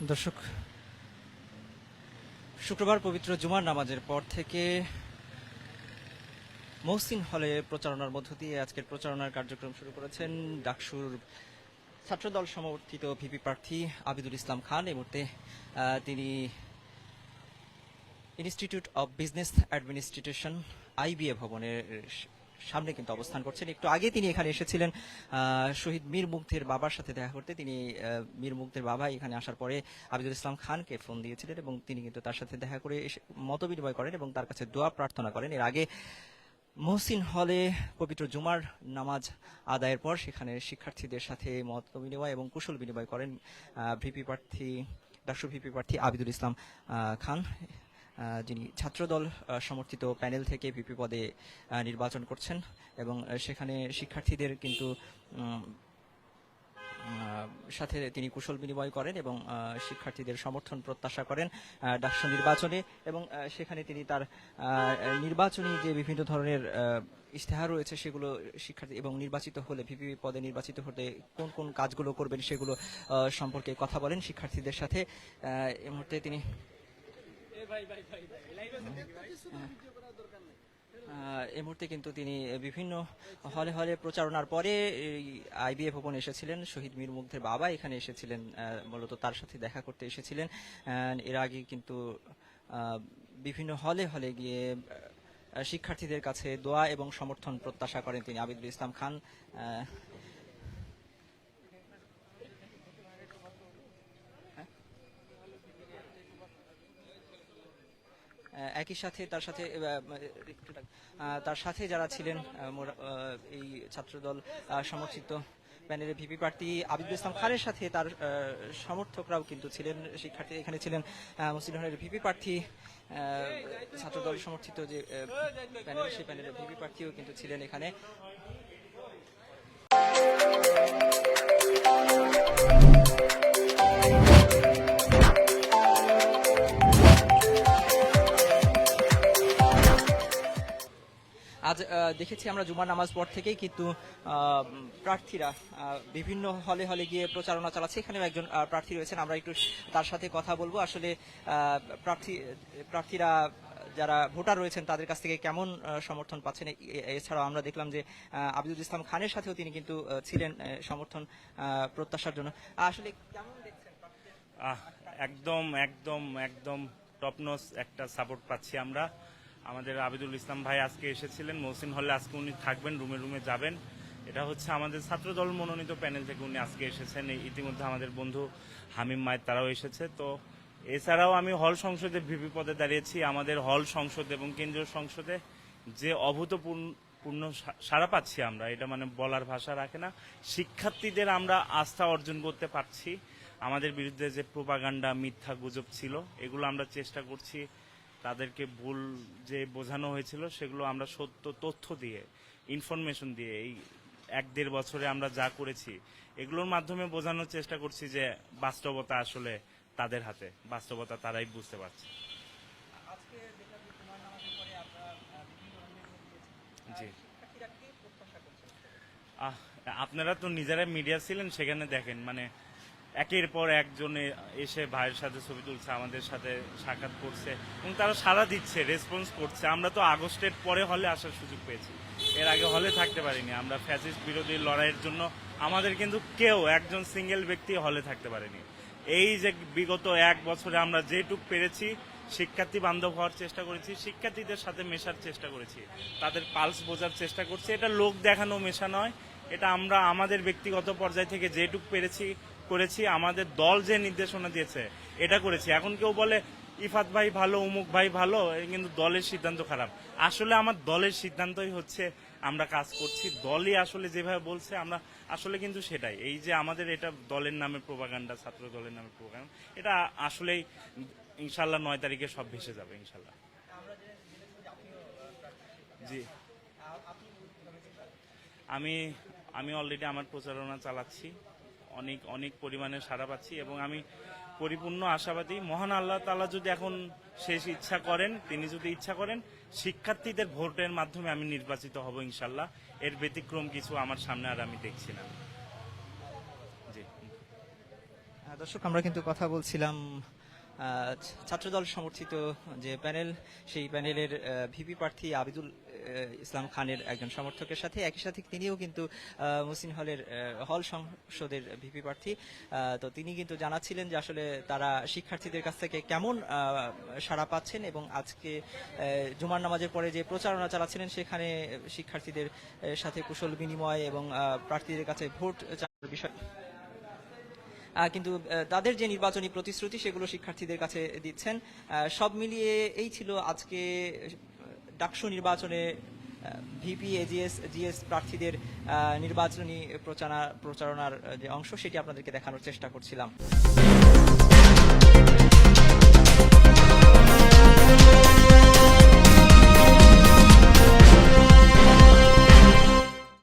দর্শক, শুক্রবার পবিত্র জুমার নামাজের পর থেকে মহসিন হলে প্রচারণার মধ্য দিয়ে আজকের প্রচারণার কার্যক্রম শুরু করেছেন ডাকসুর ছাত্রদল সমর্থিত ভিপি প্রার্থী আবিদুল ইসলাম খান। এই মুহূর্তে তিনি institute of business administration IBA ভবনের সামনে কিন্তু অবস্থান করছেন। একটু আগে তিনি এখানে এসেছিলেন শহীদ মীর মুগ্ধের বাবার সাথে দেখা করতে। তিনি মীর মুগ্ধের বাবা এখানে আসার পরে আবিদুল ইসলাম খানকে ফোন দিয়েছিলেন এবং তিনি কিন্তু তার সাথে দেখা করে মত বিনিময় করেন এবং তার কাছে দোয়া প্রার্থনা করেন। এর আগে মহসিন হলে পবিত্র জুমার নামাজ আদায়ের পর সেখানে শিক্ষার্থীদের সাথে মত বিনিময় এবং কুশল বিনিময় করেন ভিপি প্রার্থী, ডাকসু ভিপি প্রার্থী আবিদুল ইসলাম খান। যিনি ছাত্রদল সমর্থিত প্যানেল থেকে ভিপি পদে নির্বাচন করছেন এবং সেখানে শিক্ষার্থীদের কিন্তু সাথে তিনি কুশল বিনিময় করেন এবং শিক্ষার্থীদের সমর্থন প্রত্যাশা করেন ডাকসু নির্বাচনে এবং সেখানে তিনি তার নির্বাচনী যে বিভিন্ন ধরনের ইশতেহার রয়েছে সেগুলো শিক্ষার্থী এবং নির্বাচিত হলে, ভিপি পদে নির্বাচিত হলে কোন কোন কাজগুলো করবেন সেগুলো সম্পর্কে কথা বলেন শিক্ষার্থীদের সাথে। এই মুহূর্তে তিনি এই মুহূর্তে কিন্তু তিনি বিভিন্ন হলে হলে প্রচারণার পরে আইবিএ ভবন এসেছিলেন। শহীদ মীর মুগ্ধের বাবা এখানে এসেছিলেন মূলত তার সাথে দেখা করতে এসেছিলেন। এর আগে কিন্তু বিভিন্ন হলে হলে গিয়ে শিক্ষার্থীদের কাছে দোয়া এবং সমর্থন প্রত্যাশা করেন তিনি আবিদুল ইসলাম খান। একই সাথে তার সাথে তার সাথে যারা ছিলেন এই ছাত্রদল সমর্থিত প্যানেলের ভিপি প্রার্থী আবিদুল ইসলাম খানের সাথে তার সমর্থকরাও কিন্তু ছিলেন শিক্ষার্থী এখানে ছিলেন আহ, মুসলিম লীগের ভিপি প্রার্থী ছাত্রদল সমর্থিত যে প্যানেল সেই প্যানেলের ভিপি প্রার্থীও কিন্তু ছিলেন এখানে। দেখেছি আমরা জুমার নামাজ পর থেকেই কিন্তু প্রার্থীরা বিভিন্ন হলে হলে গিয়ে প্রচারণা চালাচ্ছে। এখানেও একজন প্রার্থী রয়েছেন। আমরা একটু তার সাথে কথা বলব। আসলে প্রার্থী, প্রার্থীরা যারা ভোটার রয়েছেন, তাদের কাছ থেকে কেমন সমর্থন পাচ্ছেন? এছাড়াও আমরা দেখলাম যে আবিদুল ইসলাম খানের সাথেও তিনি কিন্তু ছিলেন সমর্থন প্রত্যাশার জন্য। আসলে কেমন দেখছেন একদম একদম একদম টপনস একটা সাপোর্ট পাচ্ছি আমরা। আমাদের আবিদুল ইসলাম ভাই আজকে এসেছিলেন। মহসিন হলে আজকে উনি থাকবেন, রুমে রুমে যাবেন। এটা হচ্ছে আমাদের ছাত্রদল মনোনীত প্যানেল থেকে উনি আজকে এসেছেন। ইতিমধ্যে আমাদের বন্ধু হামিম মায়ের তারাও এসেছে। তো এছাড়াও আমি হল সংসদে ভিপি পদে দাঁড়িয়েছি। আমাদের হল সংসদ এবং কেন্দ্রীয় সংসদে যে অভূতপূর্ণ পূর্ণ সা- সাড়া পাচ্ছি আমরা, এটা মানে বলার ভাষা রাখে না। শিক্ষার্থীদের আমরা আস্থা অর্জন করতে পারছি। আমাদের বিরুদ্ধে যে প্রোপাগান্ডা, মিথ্যা গুজব ছিল, এগুলো আমরা চেষ্টা করছি তাদেরকে ভুল যে বোঝানো হয়েছিল সেগুলো আমরা সত্য তথ্য দিয়ে ইনফরমেশন দিয়ে এই এক দেড় বছরে আমরা যা করেছি এগুলোর মাধ্যমে বোঝানোর চেষ্টা করছি যে বাস্তবতা আসলে তাদের হাতে বাস্তবতা তারাই বুঝতে পারছে। জি। আপনারা তো নিজেরা মিডিয়া ছিলেন সেখানে দেখেন মানে একের পর একজনে এসে ভাইয়ের সাথে ছবি তুলছে, আমাদের সাথে সাক্ষাৎ করছে এবং তারা সারা দিচ্ছে রেসপন্স করছে। আমরা তো আগস্টের পরে হলে আসার সুযোগ পেয়েছি। এর আগে হলে থাকতে পারিনি। আমরা ফ্যাসিস্ট বিরোধী লড়াইয়ের জন্য আমাদের কিন্তু কেউ একজন সিঙ্গেল ব্যক্তি হলে থাকতে পারেনি। এই যে বিগত এক বছরে আমরা যেটুক পেরেছি, শিক্ষার্থী বান্ধব হওয়ার চেষ্টা করেছি, শিক্ষার্থীদের সাথে মেশার চেষ্টা করেছি। তাদের পালস বোঝার চেষ্টা করছি। এটা লোক দেখানো, মেশা নয়। এটা আমরা আমাদের ব্যক্তিগত পর্যায় থেকে যেটুক পেরেছি করেছি, আমাদের দল যে নির্দেশনা দিয়েছে, এটা করেছি। এখন কেউ বলে, ইফাত ভাই ভালো উমুক ভাই ভালো কিন্তু দলের সিদ্ধান্ত খারাপ। আসলে আমার দলের সিদ্ধান্তই হচ্ছে, আমরা কাজ করছি। দলই আসলে যেভাবে বলছে, আমরা আসলে কিন্তু সেটাই। এই যে আমাদের এটা দলের নামে প্রোপাগান্ডা ছাত্র দলের নামে প্রোপাগান্ডা এটা আসলেই ইনশাল্লাহ নয় তারিখে সব ভেসে যাবে, ইনশাল্লাহ। জি। আমি আমি অলরেডি আমার প্রচারণা চালাচ্ছি। অনেক অনেক পরিমাণে সাড়া পাচ্ছি এবং আমি পরিপূর্ণ আশাবাদী। মহান আল্লাহ তাআলা যদি এখন শেষ ইচ্ছা করেন তিনি যদি ইচ্ছা করেন শিক্ষার্থীদের ভোটের মাধ্যমে আমি নির্বাচিত হব ইনশাল্লাহ এর ব্যতিক্রম কিছু আমার সামনে আর আমি দেখছি না। হ্যাঁ, দর্শক আমরা কিন্তু কথা বলছিলাম ছাত্রদল সমর্থিত যে প্যানেল সেই প্যানেলের ভিপি প্রার্থী আবিদুল ইসলাম খানের একজন সমর্থকের সাথে। একই সাথে তিনিও কিন্তু মুসলিম হলের হল সংসদের ভিপি প্রার্থী। তো তিনি কিন্তু জানাচ্ছিলেন যে আসলে তারা শিক্ষার্থীদের কাছ থেকে কেমন সাড়া পাচ্ছেন এবং আজকে জুমার নামাজের পরে যে প্রচারণা চালাচ্ছিলেন সেখানে শিক্ষার্থীদের সাথে কুশল বিনিময় এবং প্রার্থীদের কাছে ভোট চাওয়ার বিষয়। কিন্তু তাদের যে নির্বাচনী প্রতিশ্রুতি সেগুলো শিক্ষার্থীদের কাছে দিচ্ছেন। সব মিলিয়ে এই ছিল আজকে ডাকসু নির্বাচনে ভিপি এজিএস জিএস প্রার্থীদের নির্বাচনী প্রচারণা প্রচারণার যে অংশ, সেটি আপনাদেরকে দেখানোর চেষ্টা করছিলাম।